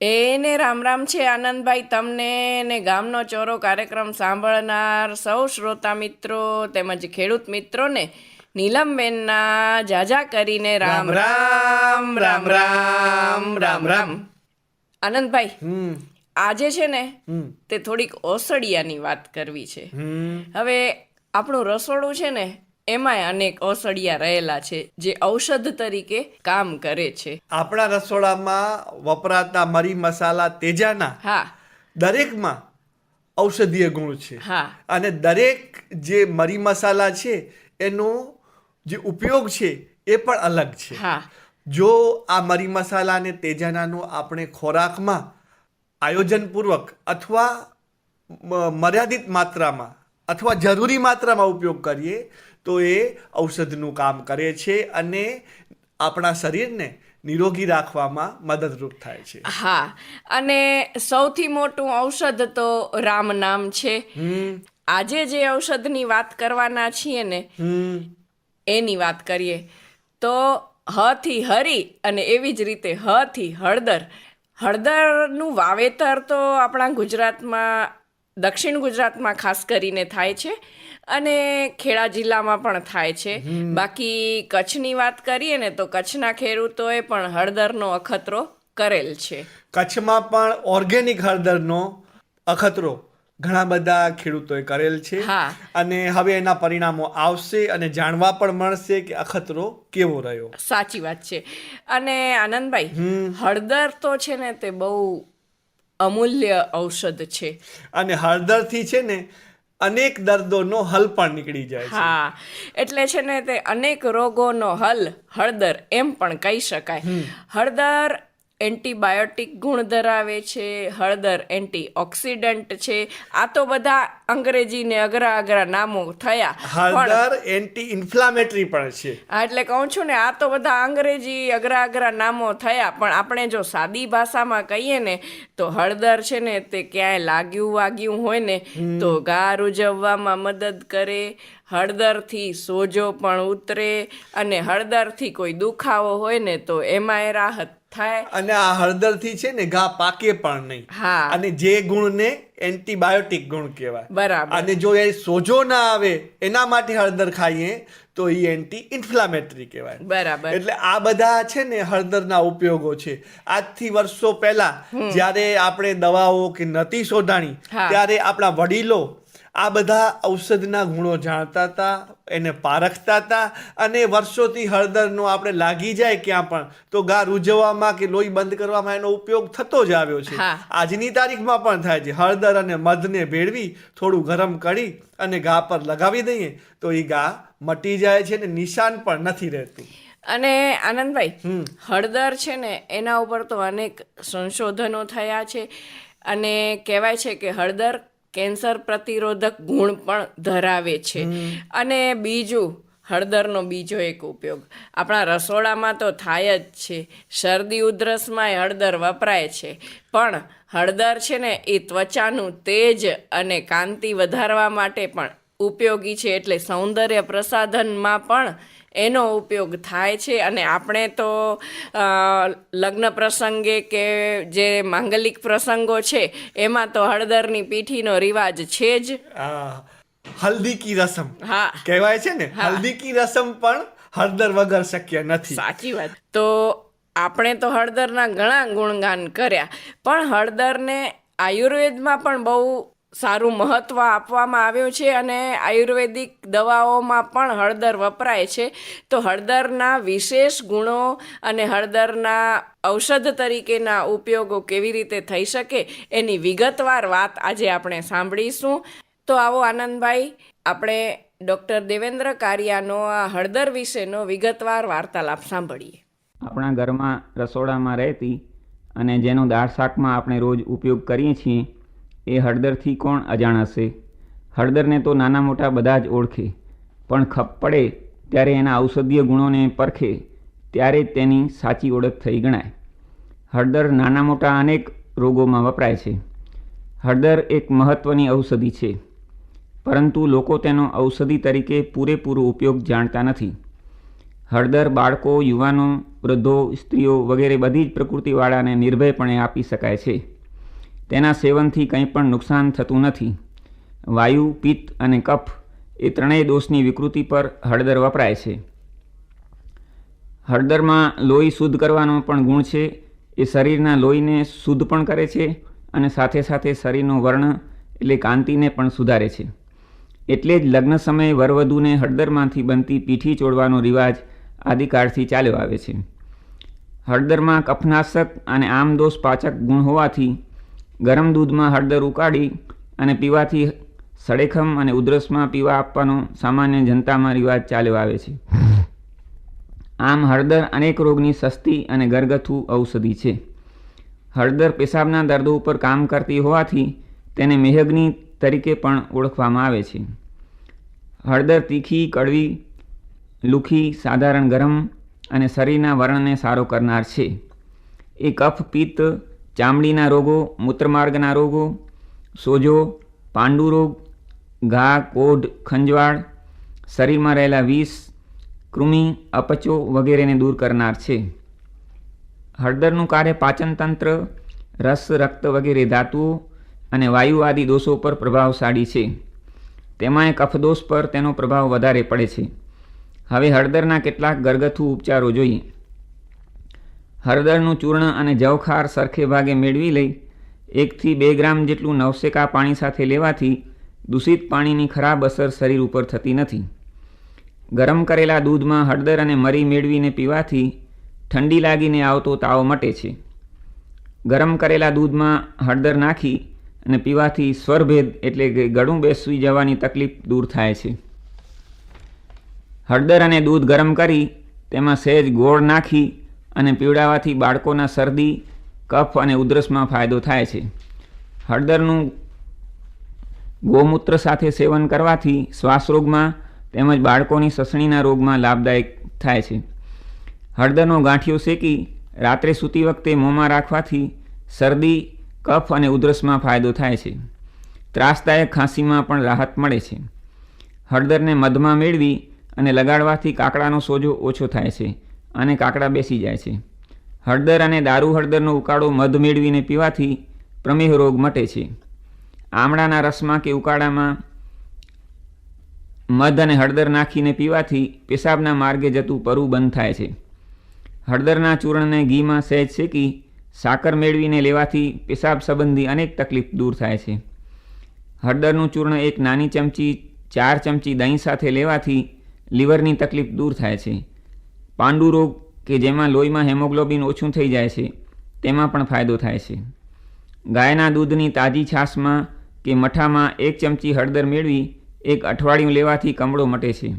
એને રામ રામ છે આનંદભાઈ તમને ને ગામનો ચોરો કાર્યક્રમ સાંભળનાર સૌ શ્રોતા મિત્રો તેમજ ખેડૂત મિત્રોને નીલમબેનના જાજા કરીને રામ રામ રામ રામ રામ રામ. આનંદભાઈ આજે છે ને તે થોડીક ઓસડિયાની વાત કરવી છે. હવે આપણું રસોડું છે ને એમાંય અનેક ઓસડિયા રહેલા છે જે ઔષધ તરીકે કામ કરે છે. આપણા રસોડામાં વપરાતા મરી મસાલા તેજાના હા. દરેકમાં ઔષધીય ગુણ છે. હા. અને દરેક જે મરી મસાલા છે એનો જે ઉપયોગ છે એ પણ અલગ છે. હા. જો આ મરી મસાલા અને તેજાનાનો આપણે ખોરાકમાં આયોજનપૂર્વક અથવા મર્યાદિત માત્રામાં અથવા જરૂરી માત્રામાં ઉપયોગ કરીએ તો એ ઔષધનું કામ કરે છે અને આપણા શરીરને નિરોગી રાખવામાં મદદરૂપ થાય છે. હા અને સૌથી મોટું ઔષધ તો રામ નામ છે. આજે જે ઔષધની વાત કરવાના છીએ ને એની વાત કરીએ. તો હ થી હરી અને એવી જ રીતે હ થી હળદર. હળદરનું વાવેતર તો આપણા ગુજરાતમાં દક્ષિણ ગુજરાતમાં ખાસ કરીને થાય છે અને ખેડા જિલ્લામાં પણ થાય છે. બાકી કચ્છની વાત કરીએ ને તો કચ્છના ખેડૂતોએ પણ હળદરનો અખતરો કરેલ છે. કચ્છમાં પણ ઓર્ગેનિક હળદરનો અખતરો ઘણા બધા ખેડૂતોએ કરેલ છે. હા. અને હવે એના પરિણામો આવશે અને જાણવા પણ મળશે કે અખતરો કેવો રહ્યો. સાચી વાત છે. અને આનંદભાઈ હળદર તો છે ને તે બહુ અમૂલ્ય ઔષધ છે. અને હળદરથી છે ને અનેક દર્દોનો હલ પણ નીકળી જાય હા એટલે છે ને તે અનેક રોગોનો હલ હળદર એમ પણ કહી શકાય. હળદર એન્ટીબાયોટિક ગુણ ધરાવે છે હળદર એન્ટીઓક્સિડન્ટ છે. આ તો બધા અંગ્રેજીને અઘરા અઘરા નામો થયા. હળદર એન્ટી ઇન્ફ્લામેટરી પણ છે. હા એટલે કહું છું ને આ તો બધા અંગ્રેજી અઘરા અઘરા નામો થયા. પણ આપણે જો સાદી ભાષામાં કહીએ ને તો હળદર છે ને તે ક્યાંય લાગ્યું વાગ્યું હોય ને તો ગા રૂજવવામાં મદદ કરે હળદરથી સોજો પણ ઉતરે અને હળદરથી કોઈ દુખાવો હોય ને તો એમાંય રાહત થાય. અને આ હળદરથી છે ને ઘા પાકે પણ નહીં. હા. અને જે ગુણને એન્ટીબાયોટિક ગુણ કહેવાય. બરાબર. અને જો એ સોજો ના આવે એના માટે હળદર ખાઈએ તો એ એન્ટી ઇન્ફ્લામેટરી કહેવાય. બરાબર. એટલે આ બધા છે ને હળદરના ઉપયોગો છે. આજથી વર્ષો પહેલા જ્યારે આપણે દવાઓ કે નતી શોધાણી ત્યારે આપણા વડીલો આ બધા ઔષધના ગુણો જાણતા હતા એને પારખતા હતા અને વર્ષોથી હળદરનો આપણે લાગી જાય ક્યાં પણ તો ગા રૂજવામાં કે લોહી બંધ કરવામાં એનો ઉપયોગ થતો જ આવ્યો છે. આજની તારીખમાં પણ થાય છે. હળદર અને મધને ભેળવી થોડું ગરમ કરી અને ગા પર લગાવી દઈએ તો એ ગા મટી જાય છે ને નિશાન પણ નથી રહેતું. અને આનંદભાઈ હળદર છે ને એના ઉપર તો અનેક સંશોધનો થયા છે અને કહેવાય છે કે હળદર કેન્સર પ્રતિરોધક ગુણ પણ ધરાવે છે. અને બીજું હળદરનો બીજો એક ઉપયોગ. આપણા રસોડામાં તો થાય જ છે. શરદી ઉધરસમાંય હળદર વપરાય છે. પણ હળદર છે ને એ ત્વચાનું તેજ અને કાંતિ વધારવા માટે પણ ઉપયોગી છે. એટલે સૌંદર્ય પ્રસાધનમાં પણ એનો ઉપયોગ થાય છે અને આપણે તો લગ્ન પ્રસંગે કે જે માંગલિક પ્રસંગો છે એમાં તો હળદરની પીઠીનો રિવાજ છે જ. હલ્દી કી રસમ. હા. કહેવાય છે ને? હલ્દી કી રસમ પણ હળદર વગર શક્ય નથી. સાચી વાત. તો આપણે તો હળદરના ઘણા ગુણગાન કર્યા પણ હળદરને આયુર્વેદમાં પણ બહુ સારું મહત્ત્વ આપવામાં આવ્યું છે અને આયુર્વેદિક દવાઓમાં પણ હળદર વપરાય છે. તો હળદરના વિશેષ ગુણો અને હળદરના ઔષધ તરીકેના ઉપયોગો કેવી રીતે થઈ શકે એની વિગતવાર વાત આજે આપણે સાંભળીશું. તો આવો આનંદભાઈ, આપણે ડૉક્ટર દેવેન્દ્ર કારિયાનો આ હળદર વિશેનો વિગતવાર વાર્તાલાપ સાંભળીએ. આપણા ઘરમાં રસોડામાં રહેતી અને જેનો દાળ શાકમાં આપણે રોજ ઉપયોગ કરીએ છીએ એ હળદરથી કોણ અજાણ હશે હળદરને તો નાના મોટા બધા જ ઓળખે, પણ ખપ પડે ત્યારે એના ઔષધીય ગુણોને પરખે ત્યારે તેની સાચી ઓળખ થઈ ગણાય. હળદર નાના મોટા અનેક રોગોમાં વપરાય છે. હળદર એક મહત્ત્વની ઔષધિ છે, પરંતુ લોકો તેનો ઔષધિ તરીકે પૂરેપૂરો ઉપયોગ જાણતા નથી. હળદર બાળકો, યુવાનો, વૃદ્ધો, સ્ત્રીઓ વગેરે બધી જ પ્રકૃતિવાળાને નિર્ભયપણે આપી શકાય છે. તેના સેવનથી કંઈ પણ નુકસાન થતું નથી. વાયુ, પિત્ત અને કફ એ ત્રણેય દોષની વિકૃતિ પર હળદર વપરાય છે. હળદરમાં લોહી શુદ્ધ કરવાનો પણ ગુણ છે. એ શરીરના લોહીને શુદ્ધ પણ કરે છે અને સાથે સાથે શરીરનો વર્ણ એટલે કાંતિને પણ સુધારે છે. એટલે જ લગ્ન સમયે વરવધુને હળદરમાંથી બનતી પીઠી ચોડવાનો રિવાજ આદિકાળથી ચાલ્યો આવે છે. હળદરમાં કફનાશક અને આમદોષ પાચક ગુણ હોવાથી ગરમ દૂધમાં હળદર ઉકાળી અને પીવાથી સળેખમ અને ઉધરસમાં પીવા આપવાનો સામાન્ય જનતામાં રિવાજ ચાલ્યો આવે છે. આમ હળદર અનેક રોગની સસ્તી અને ઘરગથ્થુ ઔષધિ છે. હળદર પેશાબના દર્દો ઉપર કામ કરતી હોવાથી તેને મેહગ્નિ તરીકે પણ ઓળખવામાં આવે છે. હળદર તીખી, કડવી, લુખી, સાધારણ ગરમ અને શરીરના વર્ણને સારો કરનાર છે. એ કફ પિત્ત ચામડીના રોગો, મૂત્રમાર્ગના રોગો, સોજો, પાંડુ રોગ, ઘા, કોઢ, ખંજવાળ, શરીરમાં રહેલા વિષ, કૃમિ, અપચો વગેરેને દૂર કરનાર છે. હળદરનું કાર્ય પાચન તંત્ર રસ, રક્ત વગેરે ધાતુઓ અને વાયુ આદિ દોષો પર પ્રભાવશાળી છે. તેમાંય કફદોષ પર તેનો પ્રભાવ વધારે પડે છે. હવે હળદરના કેટલાક ઘરગથ્થુ ઉપચારો જોઈએ. હળદરનું ચૂર્ણ અને જવખાર સરખે ભાગે મેળવી લઈ, એકથી બે ગ્રામ જેટલું નવસેકા પાણી સાથે લેવાથી દૂષિત પાણીની ખરાબ અસર શરીર ઉપર થતી નથી. ગરમ કરેલા દૂધમાં હળદર અને મરી મેળવીને પીવાથી ઠંડી લાગીને આવતો તાવ મટે છે. ગરમ કરેલા દૂધમાં હળદર નાખી અને પીવાથી સ્વરભેદ એટલે કે ગળું બેસવી જવાની તકલીફ દૂર થાય છે. હળદર અને દૂધ ગરમ કરી, તેમાં સહેજ ગોળ નાખી અને પીવડાવવાથી બાળકોના શરદી, કફ અને ઉધરસમાં ફાયદો થાય છે. હળદરનું ગોમૂત્ર સાથે સેવન કરવાથી શ્વાસરોગમાં તેમજ બાળકોની સસણીના રોગમાં લાભદાયક થાય છે. હળદરનો ગાંઠિયો શેકી રાત્રે સૂતી વખતે મોંમાં રાખવાથી શરદી, કફ અને ઉધરસમાં ફાયદો થાય છે. ત્રાસદાયક ખાંસીમાં પણ રાહત મળે છે. હળદરને મધમાં મેળવી અને લગાડવાથી કાકડાનો સોજો ઓછો થાય છે. અને કાકડા બેસી જાય છે. હળદર અને દારૂ હળદરનો ઉકાળો મધ મેળવીને પીવાથી પ્રમેહ રોગ મટે છે. આમળાના રસમાં કે ઉકાળામાં મધ અને હળદર નાખીને પીવાથી પેશાબના માર્ગે જતું પરુ બંધ થાય છે. હળદરના ચૂર્ણને ઘીમાં સહેજ શેકી સાકર મેળવીને લેવાથી પેશાબ સંબંધી અનેક તકલીફ દૂર થાય છે. હળદરનું ચૂર્ણ એક નાની ચમચી, ચાર ચમચી દહીં સાથે લેવાથી લીવરની તકલીફ દૂર થાય છે. પાંડુ રોગ કે જેમાં લોહીમાં હેમોગ્લોબિન ઓછું થઈ જાય છે, તેમાં પણ ફાયદો થાય છે. ગાયના દૂધની તાજી છાશમાં કે મઠામાં એક ચમચી હળદર મેળવી એક અઠવાડિયું લેવાથી કમળો મટે છે.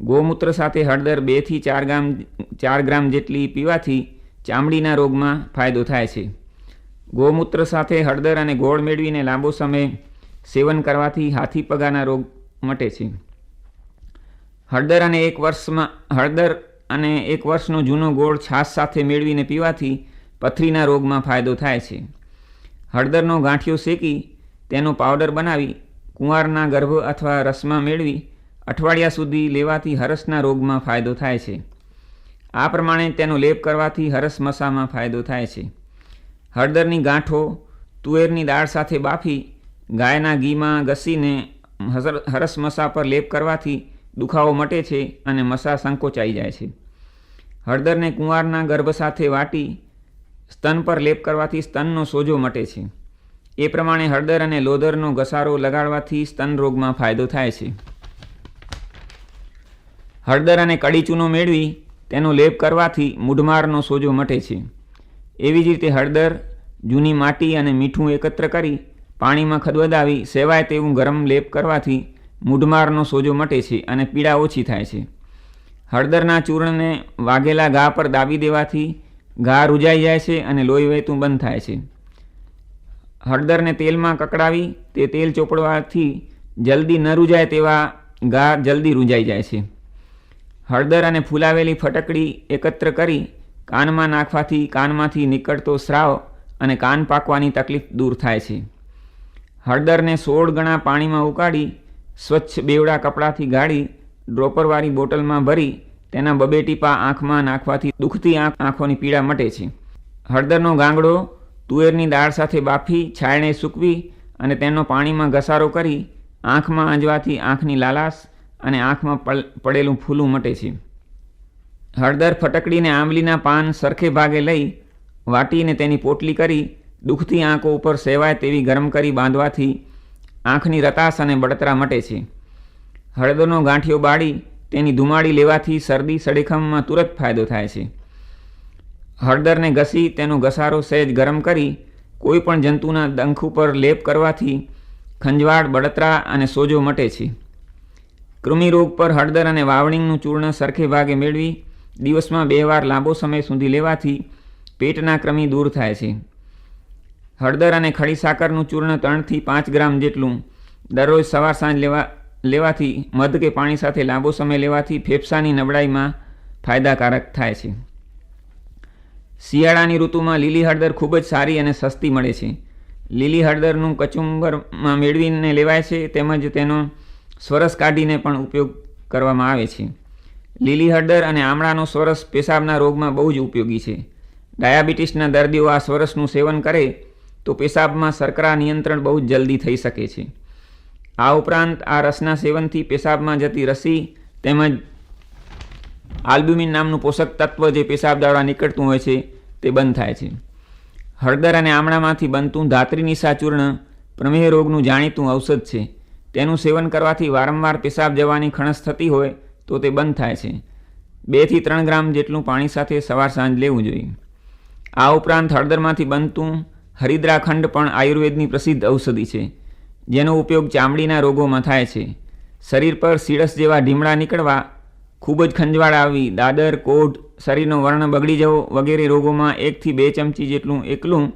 ગોમૂત્ર સાથે હળદર બેથી ચાર ગ્રામ ચાર ગ્રામ જેટલી પીવાથી ચામડીના રોગમાં ફાયદો થાય છે. ગોમૂત્ર સાથે હળદર અને ગોળ મેળવીને લાંબો સમય સેવન કરવાથી હાથી પગાના રોગ મટે છે. હળદર અને એક વર્ષમાં, હળદર અને એક વર્ષનો જૂનો ગોળ છાશ સાથે મેળવીને પીવાથી પથરીના રોગમાં ફાયદો થાય છે. હળદરનો ગાંઠિયો શેકી, તેનો પાવડર બનાવી, કુંવારના ગર્ભ અથવા રસમાં મેળવી, અઠવાડિયા સુધી લેવાથી હરસના રોગમાં ફાયદો થાય છે. આ પ્રમાણે તેનો લેપ કરવાથી હરસ મસામાં ફાયદો થાય છે. હળદરની ગાંઠો, તુવેરની દાળ સાથે બાફી, ગાયના ઘીમાં ઘસીને હરસ મસા પર લેપ કરવાથી દુખાવો મટે છે અને મસા સંકોચાઈ જાય છે. હળદરને કુંવારના ગર્ભ સાથે વાટી સ્તન પર લેપ કરવાથી સ્તનનો સોજો મટે છે. એ પ્રમાણે હળદર અને લોદરનો ઘસારો લગાડવાથી સ્તન રોગમાં ફાયદો થાય છે. હળદર અને કડી ચૂનો મેળવી તેનો લેપ કરવાથી મૂઢમારનો સોજો મટે છે. એવી જ રીતે હળદર જૂની માટી અને મીઠું એકત્ર કરી પાણીમાં ખદવદાવી સેવાય તેવું ગરમ લેપ કરવાથી મૂઢમારનો સોજો મટે છે અને પીડા ઓછી થાય છે. હળદરના ચૂર્ણને વાઘેલા ઘા પર દાબી દેવાથી ઘા રૂજાઈ જાય છે અને લોહી વહેતું બંધ થાય છે. હળદરને તેલમાં કકડાવી તે તેલ ચોપડવાથી જલ્દી ન રૂજાય તેવા ઘા જલ્દી રૂંજાઈ જાય છે. હળદર અને ફૂલાવેલી ફટકડી એકત્ર કરી કાનમાં નાખવાથી કાનમાંથી નીકળતો સ્રાવ અને કાન પાકવાની તકલીફ દૂર થાય છે. હળદરને સોળ ગણા પાણીમાં ઉકાળી સ્વચ્છ બેવડા કપડાથી ગાળી ડ્રોપરવાળી બોટલમાં ભરી તેના બબે ટીપા આંખમાં નાખવાથી દુખતી આંખ આંખોની પીડા મટે છે. હળદરનો ગાંગડો તુવેરની દાળ સાથે બાફી, છાયણે સૂકવી અને તેનો પાણીમાં ઘસારો કરી આંખમાં આંજવાથી આંખની લાલાશ અને આંખમાં પડેલું ફૂલું મટે છે. હળદર ફટકડીને આંબલીના પાન સરખે ભાગે લઈ વાટીને તેની પોટલી કરી દુખતી આંખો ઉપર સેવાય તેવી ગરમ કરી બાંધવાથી આંખની રતાશ અને બળતરા મટે છે. હળદરનો ગાંઠિયો બાળી તેની ધુમાડી લેવાથી શરદી સડેખમમાં તુરત ફાયદો થાય છે. હળદરને ઘસી તેનો ઘસારો સહેજ ગરમ કરી કોઈ પણ જંતુના ડંખ ઉપર લેપ કરવાથી ખંજવાળ, બળતરા અને સોજો મટે છે. કૃમિરોગ પર હળદર અને વાવણીનું ચૂર્ણ સરખે ભાગે મેળવી દિવસમાં બે વાર લાંબો સમય સુધી લેવાથી પેટના કૃમિ દૂર થાય છે. હળદર અને ખડી સાકરનું ચૂર્ણ ત્રણથી પાંચ ગ્રામ જેટલું દરરોજ સવાર સાંજ લેવા લેવાથી મધ કે પાણી સાથે લાંબો સમય લેવાથી ફેફસાની નબળાઈમાં ફાયદાકારક થાય છે. શિયાળાની ઋતુમાં લીલી હળદર ખૂબ જ સારી અને સસ્તી મળે છે. લીલી હળદરનું કચુંબરમાં મેળવીને લેવાય છે તેમજ તેનો સ્વરસ કાઢીને પણ ઉપયોગ કરવામાં આવે છે. લીલી હળદર અને આમળાનો સ્વરસ પેશાબના રોગમાં બહુ જ ઉપયોગી છે. ડાયાબિટીસના દર્દીઓ આ સ્વરસનું સેવન કરે તો પેશાબમાં શર્કરા નિયંત્રણ બહુ જ જલ્દી થઈ શકે છે. આ ઉપરાંત આ રસના સેવનથી પેશાબમાં જતી રસી તેમજ આલ્બ્યુમિન નામનું પોષક તત્વ જે પેશાબ દ્વારા નીકળતું હોય છે, તે બંધ થાય છે. હળદર અને આમળામાંથી બનતું ધાત્રી ચૂર્ણ પ્રમેહ રોગનું જાણીતું ઔષધ છે. તેનું સેવન કરવાથી વારંવાર પેશાબ જવાની ખણસ થતી હોય, તો તે બંધ થાય છે. બેથી ત્રણ ગ્રામ જેટલું પાણી સાથે સવાર સાંજ લેવું જોઈએ. આ ઉપરાંત હળદરમાંથી બનતું હરિદ્રાખંડ પણ આયુર્વેદની પ્રસિદ્ધ ઔષધિ છે. જેનો ઉપયોગ ચામડીના રોગોમાં થાય છે. શરીર પર સીડસ જેવા ઢીમડા નીકળવા, ખૂબ જ ખંજવાળ આવી, દાદર, કોઢ, શરીરનો વર્ણ બગડી જવો વગેરે રોગોમાં એકથી બે ચમચી જેટલું એકલું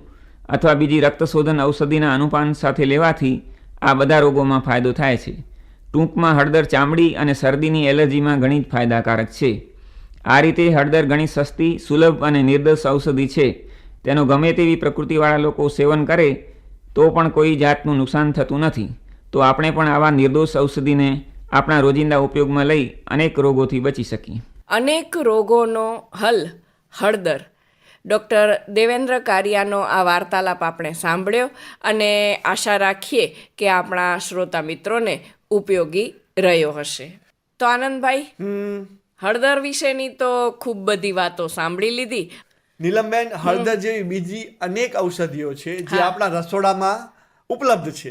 અથવા બીજી રક્તશોધન ઔષધિના અનુપાન સાથે લેવાથી આ બધા રોગોમાં ફાયદો થાય છે. ટૂંકમાં હળદર ચામડી અને શરદીની એલર્જીમાં ઘણી જ ફાયદાકારક છે. આ રીતે હળદર ઘણી સસ્તી, સુલભ અને નિર્દોષ ઔષધિ છે. તેનો ગમે તેવી પ્રકૃતિવાળા લોકો સેવન કરે તો પણ કોઈ જાતનું નુકસાન થતું નથી. તો આપણે પણ આવા નિર્દોષ ઔષધિને આપણા રોજિંદા ઉપયોગમાં લઈ અનેક રોગોથી બચી શકીએ. અનેક રોગોનો હલ હળદર. ડૉક્ટર દેવેન્દ્ર કારિયાનો આ વાર્તાલાપ આપણે સાંભળ્યો અને આશા રાખીએ કે આપણા શ્રોતા મિત્રોને ઉપયોગી રહ્યો હશે. તો આનંદભાઈ હળદર વિશેની તો ખૂબ બધી વાતો સાંભળી લીધી નીલમબેન હળદર જેવી બીજી અનેક ઔષધિઓ છે જે આપણા રસોડામાં ઉપલબ્ધ છે.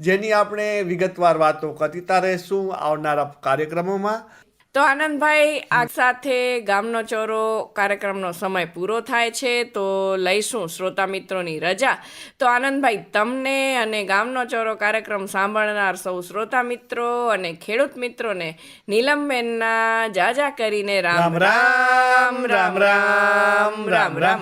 જેની આપણે વિગતવાર વાતો કરતા રહીશું આવનારા કાર્યક્રમોમાં. તો આનંદભાઈ આ સાથે ગામનો ચોરો કાર્યક્રમનો સમય પૂરો થાય છે, તો લઈશું શ્રોતા મિત્રોની રજા. તો આનંદભાઈ, તમને અને ગામનો ચોરો કાર્યક્રમ સાંભળનાર સૌ શ્રોતા મિત્રો અને ખેડૂત મિત્રોને નીલમબેનના જાજા કરીને રામ રામ રામ રામ રામ રામ.